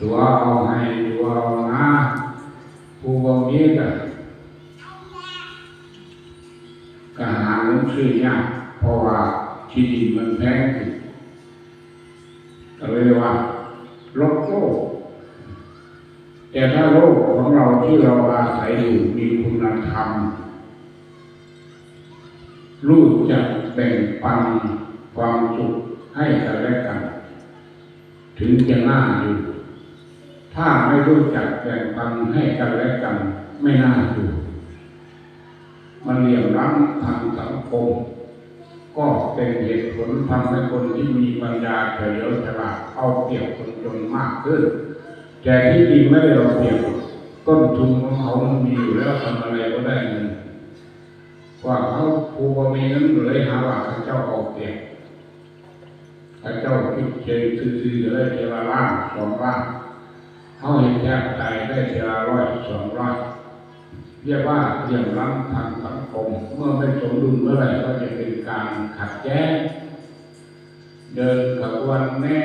ตัวเอาให้ตัวเอานะผู้บ่มีก็ก็หาเงินซื้อยากเพราะว่าที่ดินมันแพงก็เลยว่าลดโลกแต่ถ้าโลกของเราที่เราอาศัยอยู่มีคุณธรรมรู้จักแบ่งปันความสุขให้กันและกัน ถึงจะน่าอยู่ ถ้าไม่รู้จักแบ่งปันให้กันและกันไม่น่าอยู่มันเหลี่ยมล้ำทางสังคม ก็เป็นเหตุผลทำให้คนที่มีปัญญาเฉลียวฉลาดเอาเปรียบคนจนมากขึ้น แต่ที่จริงไม่ได้เอาเปรียบต้นทุนของเขามันมีอยู่แล้วทำอะไรก็ได้เงินกว่าเขาภูบมีเงินอยู่เลยหาว่าพระเจ้าเอาเปรียบพระเจ้าคิดเชยซื้อๆเลยเทวาล้านสองล้าน เขาเห็นแทบตายได้เทวาร้อยสองร้อยเรียกว่าเรื่องล้ำทางสังคม เมื่อไม่สมดุลเมื่อไหร่ก็จะเป็นการขัดแย้งเดินขบวนแน่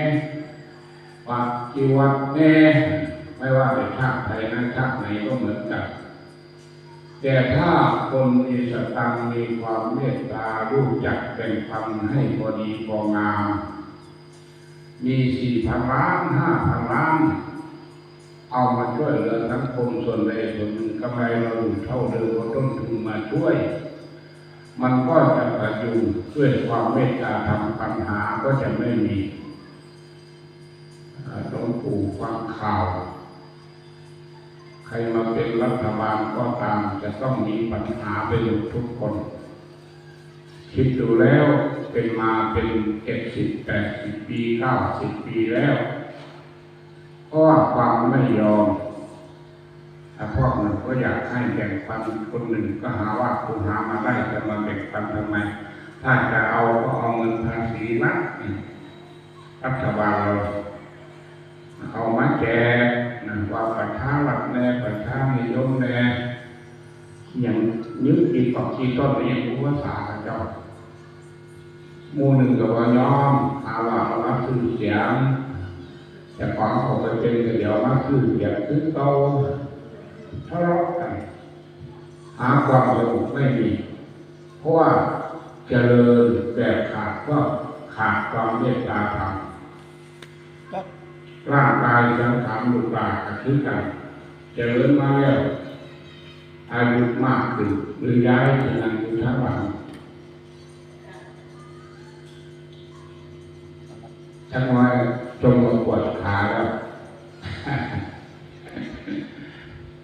ปักจีวัดแน่ไม่ว่าเป็นชาติไทยนั้นชาติไหนก็เหมือนกัน แต่ถ้าคนมีสตังค์มีความเมตตารู้จักแบ่งปันให้พอดีพองามมีสี่พันล้านห้าพันล้าน เอามาช่วยเหลือสังคมส่วนใดส่วนหนึ่งกำไรเราอยู่เท่าเดิมเราต้นทุนมาช่วย มันก็จะประยุงด้วยความเมตตาทำปัญหาก็จะไม่มีอ่าหลวงปู่ฟังข่าว ใครมาเป็นรัฐบาลก็ตามจะต้องมีปัญหาไปอยู่ทุกคน คิดดูแล้วเป็นมาเป็นเจ็ดสิบแปดสิบปีเก้าสิบปีแล้ว เพราะความไม่ยอมถ้าพวกหนึ่งก็อยากให้แบ่งปันคนหนึ่งก็หาว่าคุณหามาได้จะมาแบ่งปันทำไม ถ้าจะเอาก็เอาเงินภาษีรัฐรัฐบาลเราเอามาแจกนะว่าประชารัฐแน่ประชานิยมแน่อย่างยึดอีกกับที่ต้นนี้ผู้ว่าสาเจ้ามู่หนึ่งกับว่ายอมหาว่าเรารับซื้อเสียง แต่ก่อนเขาไปเป็นเดี๋ยวมาซื้อเสียงซื้อเตาทะเลาะกันหาความสงบไม่มี เพราะว่าเจริญแบบขาดก็ขาดความเมตตาธรรมร่างกายสังขารลูกหลานก็คือกันเจริญมาแล้วอายุมากขึ้นหรือย้ายที่นั่นอยู่ทั้งหลั งทั้งวันจงมาปวดขาแล้ว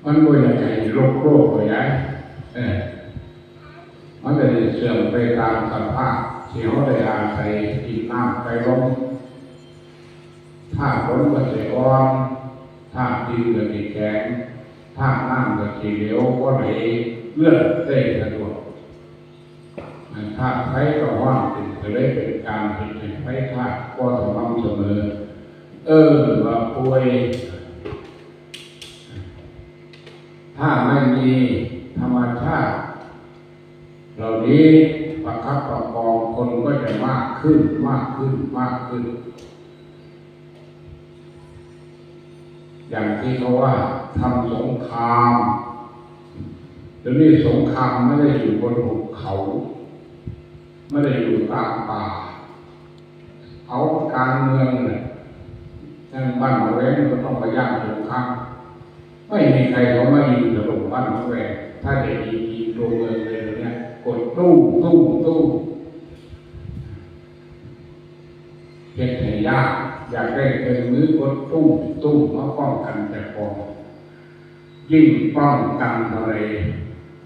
มันบ่อยากให้โรคโรคไปย้ายเออมันจะเสื่อมไปตามสภาพที่เขาได้อาศัยกินน้ำไปลงถ้าฝนก็จะอ่อนถ้าดินก็จะแข็งถ้าน้ำก็จะเหลวก็ไหลเลื่อนได้สะดวกถ้าไฟก็ห้อนขึ้นก็เลยเป็น การเป็นให้ไฟธาตุก็สม่ำเสมอ เออว่าป่วย ถ้าไม่มีธรรมชาติ เหล่านี้ประคับประคองคนก็จะมากขึ้นมากขึ้นมากขึ้น อย่างที่เขาว่าทำสงครามเดี๋ยวนี้สงครามไม่ได้อยู่บนหุบเขา ไม่ได้อยู่ตามป่า เอาการเมืองเนี่ยทางบ้านเราแวงก็ต้องพยายามสงครามไม่มีใครเขาไม่ยิงถล่มบ้านเราแวงถ้าจะยิงยิงตัวเมืองเลยเนี่ยกดตู้ตู้ตู้เพ็นให้ยากอยากได้เงินมือกดตู้ตู้มาป้องกันแต่กองยิ่งป้องกันอะไร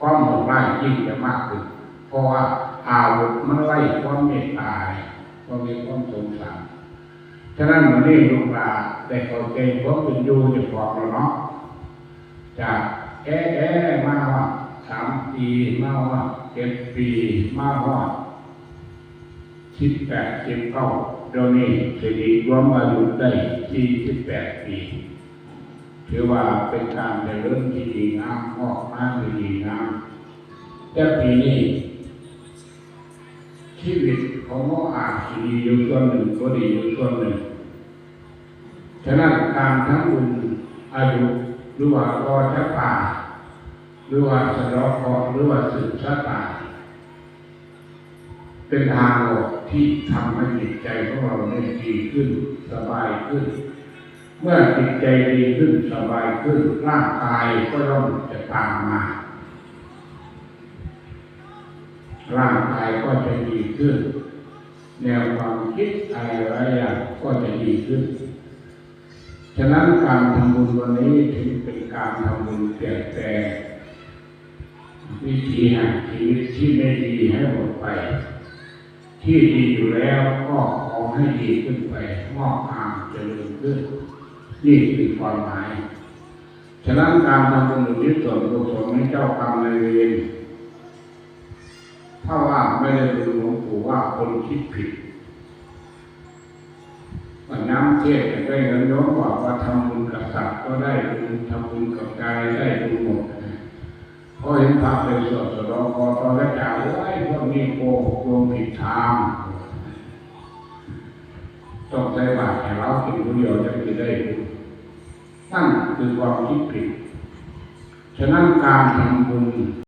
ป้องไล่ยิ่งจะมากขึ้นเพราะว่าอาวุธมันไล่ความเมตตา ความมีความสงสารฉะนั้นวันนี้ลูกหลานได้เข้าใจเพราะเป็นอยู่จะบอกเราเนาะจากแอะแอะมาว่าสามปีมาว่าเจ็ดปีมาว่าสิบแปดสิบเก้าเดี๋ยวนี้สิริรวมอายุได้สี่สิบแปดปีถือว่าเป็นการเจริญที่ดีงามงอกงาดีงามแต่ปีนี้ ชีวิตของหมออาจสิดีอยู่ส่วนหนึ่งก็ดีอยู่ส่วนหนึ่ง ฉะนั้นการทั้งบุญอายุหรือว่ารอชะตาหรือว่าสะดอกเคราะห์หรือว่าสืบชะตาเป็นทางออกที่ทำให้จิตใจของเราเนี่ยดีขึ้นสบายขึ้น เมื่อจิตใจดีขึ้นสบายขึ้นร่างกายก็ย่อมจะตามมา ร่างกายก็จะดีขึ้น แนวความคิดอะไรหลายอย่างก็จะดีขึ้น ฉะนั้นการทำบุญวันนี้ถึงเป็นการทำบุญเปลี่ยนแปลงวิถีแห่งชีวิตที่ไม่ดีให้หมดไป ที่ดีอยู่แล้วก็ขอให้ดีขึ้นไปงอกงามเจริญขึ้นนี่คือความหมายฉะนั้นการทำบุญอุทิศส่วนกุศลให้เจ้ากรรมนายเวร ถ้าว่าไม่ได้ดูหลวงปู่ว่าคนคิดผิดวันน้ำเทศน์ได้เงินโยมบอกว่าทำบุญกับสัตว์ก็ได้บุญทำบุญกับกายได้บุญหมดนะเพราะเห็นพระเป็นสดสดอกอตอนแรกจ่าไอ้พวกนี้โกหกโยมผิดทางต้องใช้บาตรแต่เรากินคนเดียวจะไม่ได้นั่นคือความคิดผิด ฉะนั้นการทำบุญ